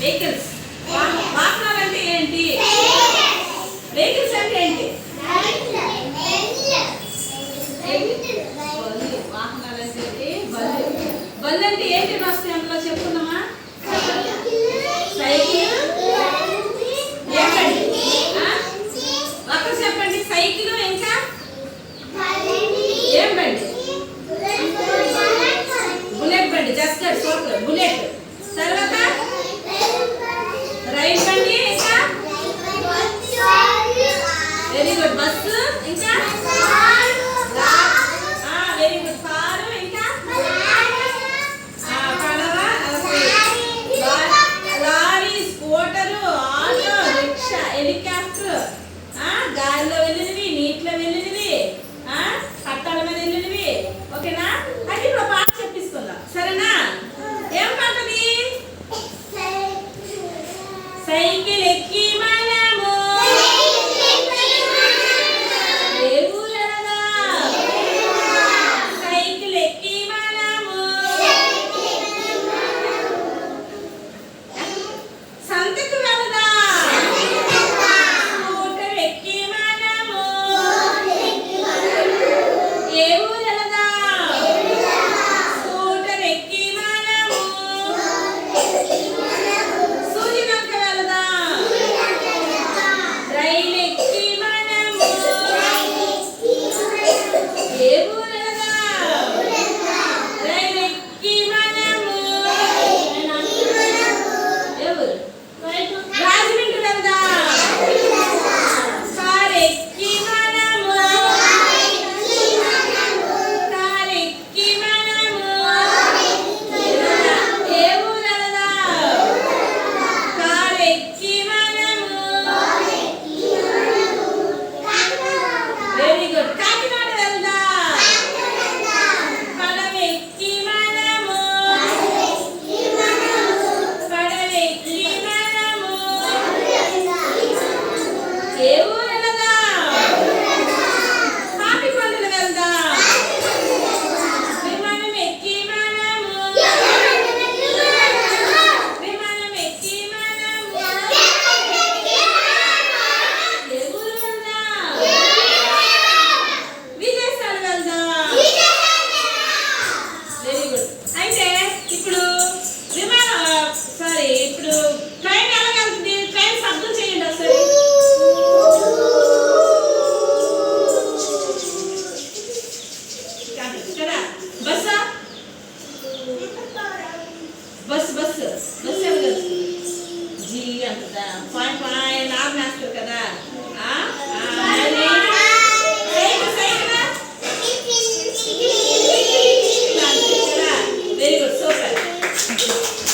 Vehicles వాహనాలు అంటే ఏంటి? వెహికల్స్ అంటే ఏంటి? వాహనాలు అంటే బళ్ళు. బళ్ళు ఏంటి వస్తాయి అందులో చెప్పుకున్నామా సైకిల్. చెప్పండి. సైకిల్ ఇంకా ఏం బండి? బుల్లెట్ బండి. జస్ట్ करा बसा. बस बस बस जी अंकता